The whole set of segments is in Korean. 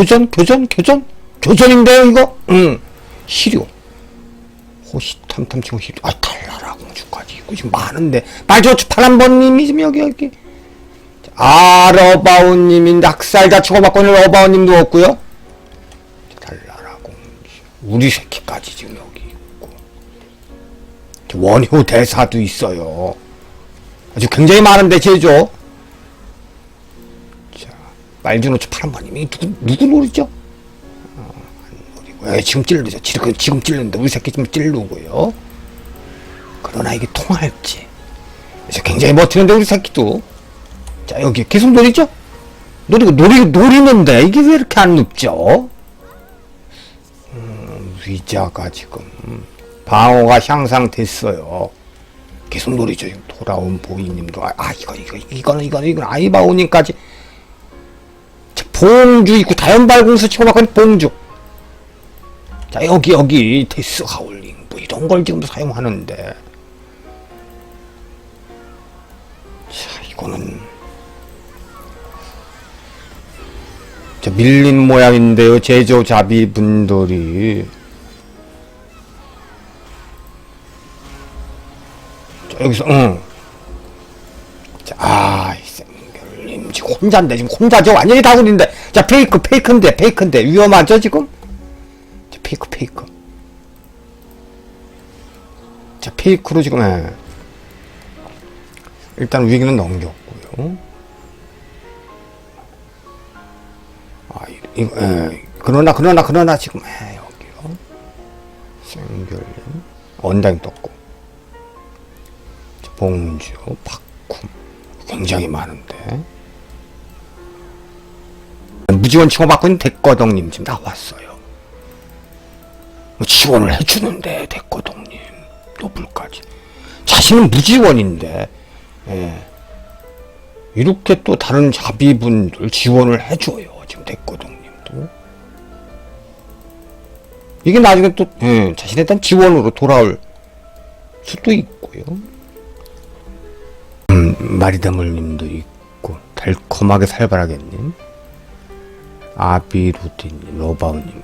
교전 교전 교전? 교전인데요 이거? 응 시료. 호시탐탐 치고 시료. 아 달라라 공주까지. 이거 지금 많은데. 빨리 저 파란번님이 지금 여기 여기. 아 러바운님인데 학살자 치고받고는 러바운님도 없고요. 달라라 공주. 우리 새끼까지 지금 여기 있고. 저 원효 대사도 있어요. 아주 굉장히 많은데 제조 말주노초 파란번님이 누구 누구 노리죠? 어, 안 노리고 에, 지금 찔르죠. 지금 지금 찔르는데 우리 새끼 지금 찔르고요. 그러나 이게 통할지. 그래서 굉장히 버티는데 우리 새끼도 자 여기 계속 노리죠? 노리고 노리 노리는데 이게 왜 이렇게 안 눕죠? 음, 위자가 지금 방어가 향상됐어요. 계속 노리죠. 돌아온 보이님도 아, 아 이거 이거 이거는 이거는 이거는 아이바오님까지 자, 봉주 있고 다연발공수 치고받고 봉주. 자 여기 여기 데스 하울링 뭐 이런 걸 지금 사용하는데. 자 이거는. 자 밀린 모양인데요 제조잡이 분들이. 자, 여기서 응. 자, 아, 혼자인데 지금 혼자죠 완전히 다굴인데. 자 페이크 페이크인데 페이크인데. 위험하죠 지금? 자 페이크 페이크. 자 페이크로 지금 예. 일단 위기는 넘겼고요. 아 이- 이거 예. 그러나 그러나 그러나 지금 예, 여기요. 생결님 원당 떴고. 자, 봉주 박쿰 굉장히 많은데 무지원 치고받고 있는 대거동님 지금 나왔어요. 뭐 지원을 해주는데 대거동님 노블까지 자신은 무지원인데 예. 이렇게 또 다른 자비분들 지원을 해줘요 지금 대거동님도 이게 나중에 또 예, 자신에 대한 지원으로 돌아올 수도 있고요. 음, 마리다물님도 있고 달콤하게 살벌하게님 아비루디님 로바우님.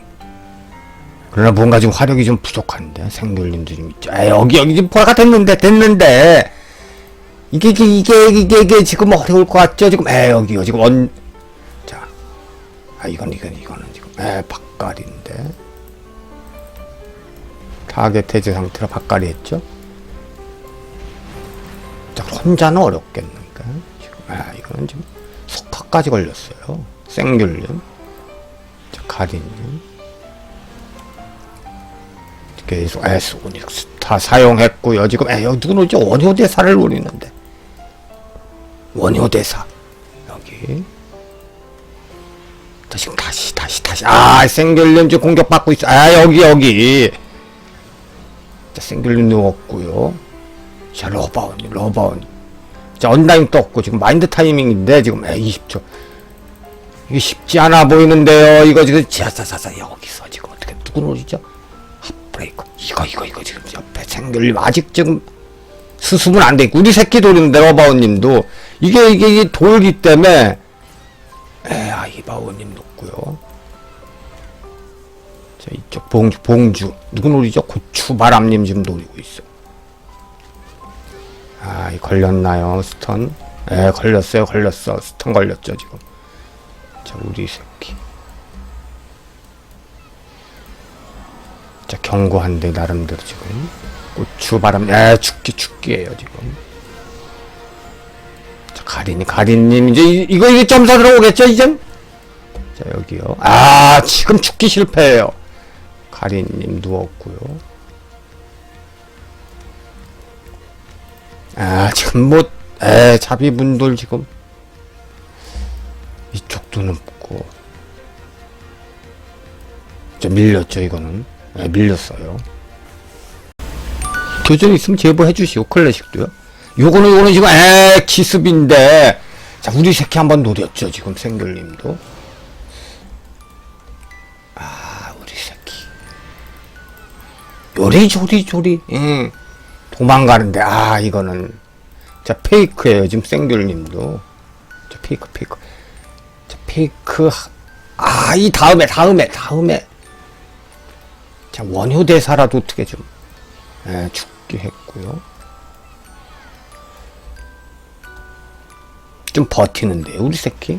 그러나 뭔가 지금 화력이 좀 부족한데 생귤님도 좀 있죠 아 여기 여기 지금 포화가 됐는데 됐는데. 이게 이게 이게 이게, 이게 지금 어려울 것 같죠? 지금 에 여기요. 지금 언 자, 아 이건 이건 이거는 지금 에 박갈인데. 타겟 해제 상태로 박갈이 했죠? 자, 혼자는 어렵겠는가? 지금, 아, 이거는 지금 석화까지 걸렸어요. 생귤님. 자, 가리님. 계속 에스 오닉 스타 사용했고요. 지금, 에, 여기 누구 노죠? 원효대사를 노리는데. 원효대사. 여기. 자, 지금 다시, 다시, 다시. 아, 지금 공격받고 있어. 아, 여기, 여기. 자, 생귤님 누웠고요. 자, 러바운, 러바운. 자, 언다임 떴고, 지금 마인드 타이밍인데, 지금, 에, 20초. 이게 쉽지 않아 보이는데요. 이거 지금, 자자자자, 여기서 지금 어떻게, 누구 노리죠? 핫브레이크. 이거, 이거, 이거 지금 옆에 생글림 아직 지금 수습은 안 돼 있고, 우리 새끼 돌인데, 러바운님도. 이게, 이게, 이게 돌기 때문에, 에, 아 이바오님 높고요. 자, 이쪽 봉주, 봉주. 누구 노리죠? 고추바람님 지금 노리고 있어. 아, 이 걸렸나요? 스턴? 예, 걸렸어요. 걸렸어. 스턴 걸렸죠, 지금. 자, 우리 새끼. 자, 경고한데, 나름대로 지금. 고추바람, 예, 죽기, 죽기에요, 지금. 자, 가린이, 가린님, 이제, 이, 이거, 이게 점사 들어오겠죠, 이젠? 자, 여기요. 아, 지금 죽기 실패해요. 가린님 누웠고요. 아, 지금 뭐, 에, 자비분들 지금, 이쪽도 넘고, 저 밀렸죠, 이거는. 에, 밀렸어요. 교전 있으면 제보해 주시고, 클래식도요. 요거는, 요거는 지금, 에, 기습인데, 자, 우리 새끼 한번 노렸죠, 지금, 생글님도. 아, 우리 새끼. 요리조리조리, 응. 도망가는데 아 이거는 자 페이크예요 지금 생귤님도 자 페이크 페이크 자 페이크 하- 아, 이 다음에, 다음에, 다음에. 자, 원효 대사라도 어떻게 좀, 예, 죽게 했고요. 좀 버티는데요, 우리 새끼.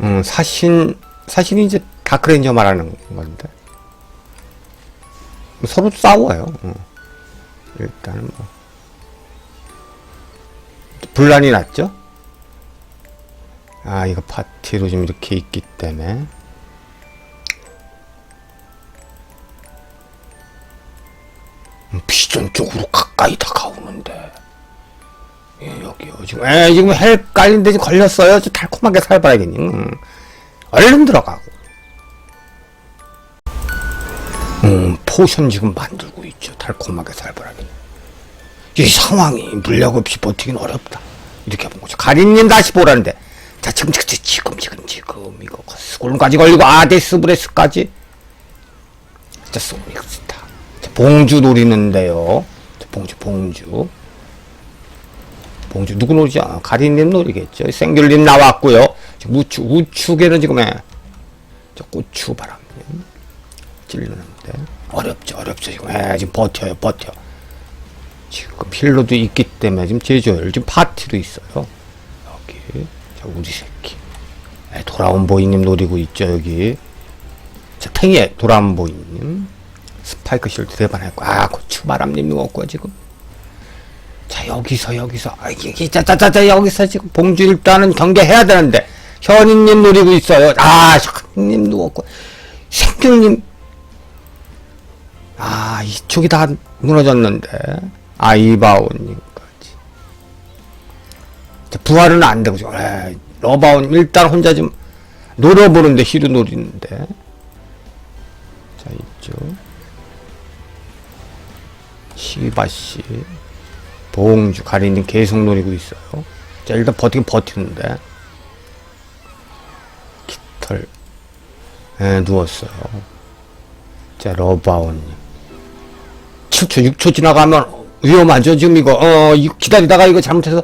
음, 사신, 사신이 이제 다크레인저 말하는 건데. 서로 싸워요. 어. 일단은 뭐. 분란이 났죠? 아, 이거 파티로 좀 이렇게 있기 때문에. 음, 비전 쪽으로 가까이 다가오는데. 예, 여기요. 지금, 에, 지금 헬 깔린데 지금 걸렸어요. 좀 달콤하게 살봐야겠니. 음. 얼른 들어가고. 음, 포션 지금 만들고 있죠. 달콤하게 살벌하게. 이 상황이 물약 없이 버티긴 어렵다. 이렇게 본 거죠. 가린님 다시 보라는데. 자, 지금, 지금, 지금, 지금, 지금, 이거, 스골까지 걸리고, 아데스 브레스까지. 자, 소닉스타. 자, 봉주 노리는데요. 자, 봉주, 봉주. 봉주, 누구 노리지? 아, 가린님 노리겠죠. 생귤님 나왔고요. 우측, 우측에는 지금, 에, 저 고추 바람님. 찔르는데. 어렵죠, 어렵죠. 지금, 에, 지금 버텨요, 버텨. 지금 필로도 있기 때문에 지금 제조열 지금 파티도 있어요. 여기 자 우리 새끼 네, 돌아온 보이님 노리고 있죠 여기. 자 탱이에 돌아온 보이님 스파이크 실드 대반했고 아 고추 바람님 누웠고 지금. 자 여기서 여기서 아 이게 짜짜짜짜 여기서 지금 봉주 일단은 경계해야 되는데 현인님 노리고 있어요. 아 현님 누웠고 생경님 아 이쪽이 다 무너졌는데. 아이바온님까지. 부활은 안 되고, 에이, 러바온 일단 혼자 좀 노려보는데, 히로 노리는데. 자, 있죠. 시바씨. 봉주, 가리님 계속 노리고 있어요. 자, 일단 버티긴 버티는데. 깃털. 에, 누웠어요. 자, 러바온님. 7초, 6초 지나가면 위험하죠. 지금 이거, 어, 이거 기다리다가 이거 잘못해서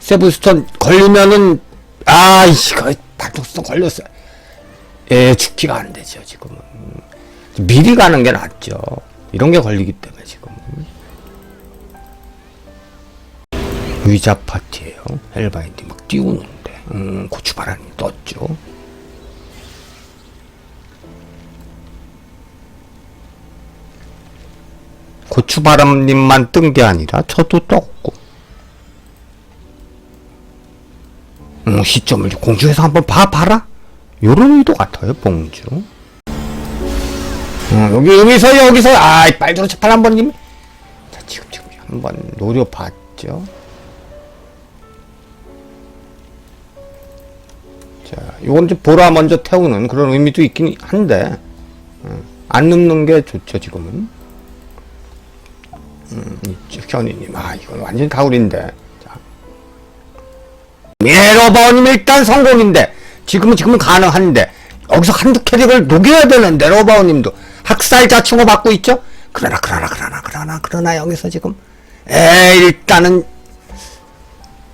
세브스톤 걸리면은, 아, 이거 발톱스톤 걸렸어요. 예, 죽기가 안 되죠, 지금은. 미리 가는 게 낫죠. 이런 게 걸리기 때문에 지금. 의자 파티에요. 헬바인디 막 띄우는데, 음, 고추바람이 떴죠. 고추바람님만 뜬 게 아니라 저도 떴고. 음, 시점을 공주에서 한번 봐봐라. 요런 의도 같아요 봉주. 음, 여기 여기서 여기서 아이 빨주로 차팔 한번 님. 자 지금 지금 한번 노려봤죠. 자 요건 좀 보라 먼저 태우는 그런 의미도 있긴 한데 음, 안 눕는 게 좋죠 지금은 음. 현이님. 아, 이건 완전 가을인데. 자. 미네로버님 일단 성공인데. 지금은, 지금은 가능한데. 여기서 한두 캐릭을 녹여야 되는데, 로바오님도. 학살 자충어 받고 있죠? 그러나, 그러나, 그러나, 그러나, 그러나, 여기서 지금. 에 일단은.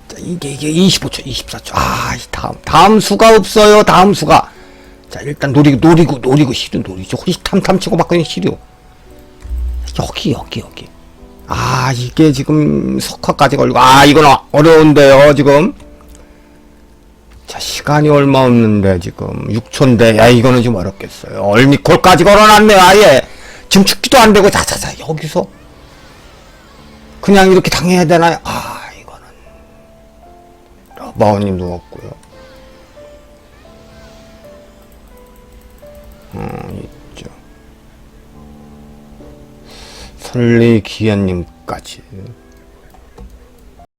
자, 이게, 이게 25초, 24초. 아, 이 다음, 다음 수가 없어요, 다음 수가. 자, 일단 노리고, 노리고, 노리고, 시류 노리죠. 호시탐탐 치고 받고 있는 시류. 여기, 여기, 여기. 아 이게 지금 석화까지 걸리고 아 이건 어- 어려운데요 지금. 자 시간이 얼마 없는데 지금. 6초인데 야 이거는 좀 어렵겠어요. 얼미콜까지 걸어놨네 아예. 지금 죽기도 안 되고 자자자 여기서. 그냥 이렇게 당해야 되나요? 아 이거는. 러바오님 누웠고요 설리 기현님까지